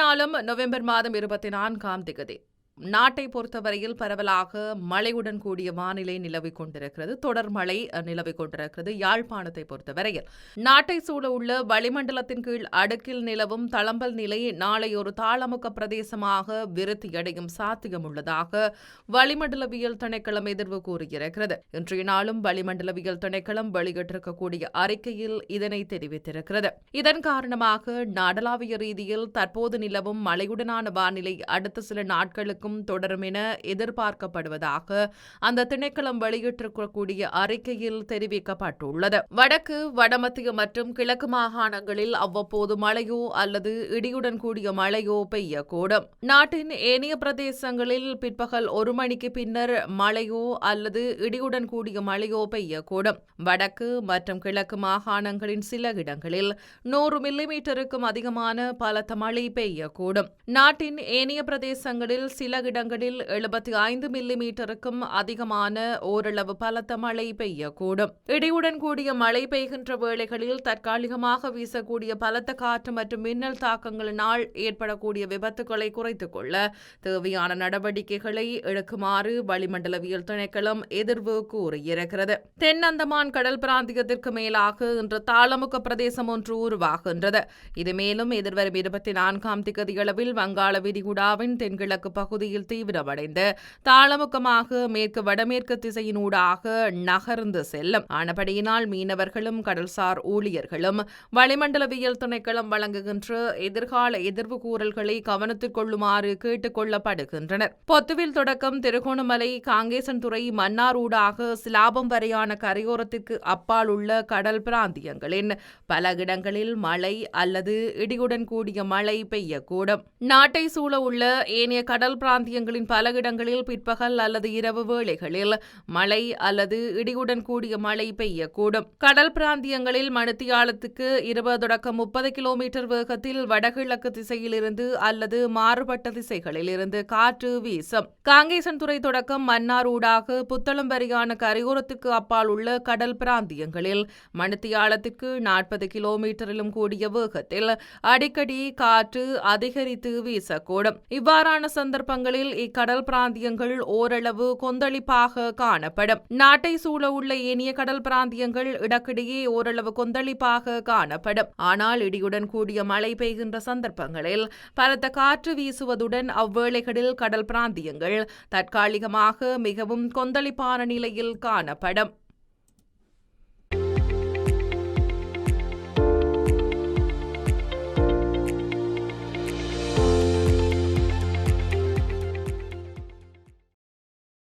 நாளும் நவம்பர் மாதம் இருபத்தி நான்காம் திகதி நாட்டை பொறுத்தவரையில் பரவலாக மழையுடன் கூடிய வானிலை நிலவிக் கொண்டிருக்கிறது. தொடர் மழை நிலவிக் கொண்டிருக்கிறது யாழ்ப்பாணத்தை பொறுத்தவரையில். நாட்டை சூழ உள்ள வளிமண்டலத்தின் கீழ் அடுக்கில் நிலவும் தளம்பல் நிலை நாளை ஒரு தாளமுக்க பிரதேசமாக விருத்தியடையும் சாத்தியம் உள்ளதாக வளிமண்டலவியல் திணைக்களம் எதிர்வு கூறியிருக்கிறது. இன்றைய நாளும் வளிமண்டலவியல் திணைக்களம் வெளியிட்டிருக்கக்கூடிய அறிக்கையில் இதனை தெரிவித்திருக்கிறது. இதன் காரணமாக நாடளாவிய ரீதியில் தற்போது நிலவும் மழையுடனான வானிலை அடுத்த சில நாட்களுக்கும் தொடரும் என எதிர்பார்க்கப்படுவதாக அந்த திணைக்களம் வெளியிட்டிருக்கக்கூடிய அறிக்கையில் தெரிவிக்கப்பட்டுள்ளது. வடக்கு வடமத்திய மற்றும் கிழக்கு மாகாணங்களில் அவ்வப்போது மழையோ அல்லது இடியுடன் கூடிய மழையோ பெய்யக்கூடும். நாட்டின் ஏனைய பிரதேசங்களில் பிற்பகல் ஒரு மணிக்கு பின்னர் மழையோ அல்லது இடியுடன் கூடிய மழையோ பெய்யக்கூடும். வடக்கு மற்றும் கிழக்கு மாகாணங்களின் சில இடங்களில் நூறு மில்லிமீட்டருக்கும் அதிகமான பலத்த மழை பெய்யக்கூடும். நாட்டின் ஏனைய பிரதேசங்களில் சில இடங்களில் எழுபத்தி ஐந்து மில்லிமீட்டருக்கும் அதிகமான ஓரளவு பலத்த மழை பெய்யக்கூடும். இடியுடன் கூடிய மழை பெய்கின்ற வேளைகளில் தற்காலிகமாக வீசக்கூடிய பலத்த காற்று மற்றும் மின்னல் தாக்கங்களினால் ஏற்படக்கூடிய விபத்துக்களை குறைத்துக் கொள்ள தேவையான நடவடிக்கைகளை எடுக்குமாறு வளிமண்டலவியல் திணைக்களம் எதிர்வு கூறியிருக்கிறது. தென் அந்தமான் கடல் பிராந்தியத்திற்கு மேலாக இன்று தாளமுக பிரதேசம் ஒன்று உருவாகின்றது. இது மேலும் எதிர்வரும் இருபத்தி நான்காம் திகதியளவில் வங்காள விரிகுடாவின் தென்கிழக்கு பகுதி பகுதியில் தீவிரமடைந்து தாளமுக்கமாக மேற்கு வடமேற்கு திசையினூடாக நகர்ந்து செல்லும். ஆனபடியினால் மீனவர்களும் கடல்சார் ஊழியர்களும் வளிமண்டலவியல் திணைக்களம் வழங்குகின்ற எதிர்கால எதிர்வு கூறல்களை கவனத்தில் கொள்ளுமாறு கேட்டுக் கொள்ளப்படுகின்றனர். பொத்துவில் தொடக்கம் திருகோணமலை காங்கேசன்துறை மன்னார் ஊடாக சிலாபம் வரையான கரையோரத்திற்கு அப்பால் உள்ள கடல் பிராந்தியங்களின் பல இடங்களில் மழை அல்லது இடியுடன் கூடிய மழை பெய்யக்கூடும். நாட்டை சூழ உள்ள ஏனைய கடல் பிராந்தியங்களின் பல இடங்களில் பிற்பகல் அல்லது இரவு வேளைகளில் மழை அல்லது இடியுடன் கூடிய மழை பெய்யக்கூடும். கடல் பிராந்தியங்களில் மணித்தியாலத்துக்கு இருபது தொடக்கம் முப்பது கிலோமீட்டர் வேகத்தில் வடகிழக்கு திசையிலிருந்து அல்லது மாறுபட்ட திசைகளில் இருந்து காற்று வீசும். காங்கேசன்துறை தொடக்கம் மன்னார் ஊடாக புத்தளம் வரையான கரையோரத்துக்கு அப்பால் உள்ள கடல் பிராந்தியங்களில் மணித்தியாலத்திற்கு நாற்பது கிலோமீட்டரிலும் கூடிய வேகத்தில் அடிக்கடி காற்று அதிகரித்து வீசக்கூடும். இவ்வாறான சந்தர்ப்பங்களில் இக்கடல் பிராந்தியங்கள் ஓரளவு கொந்தளிப்பாக காணப்படும். நாட்டை சூழ உள்ள ஏனைய கடல் பிராந்தியங்கள் இடக்கிடையே ஓரளவு கொந்தளிப்பாக காணப்படும். ஆனால் இடியுடன் கூடிய மழை பெய்கின்ற சந்தர்ப்பங்களில் பலத்த காற்று வீசுவதுடன் அவ்வேளைகளில் கடல் பிராந்தியங்கள் தற்காலிகமாக மிகவும் கொந்தளிப்பான நிலையில் காணப்படும்.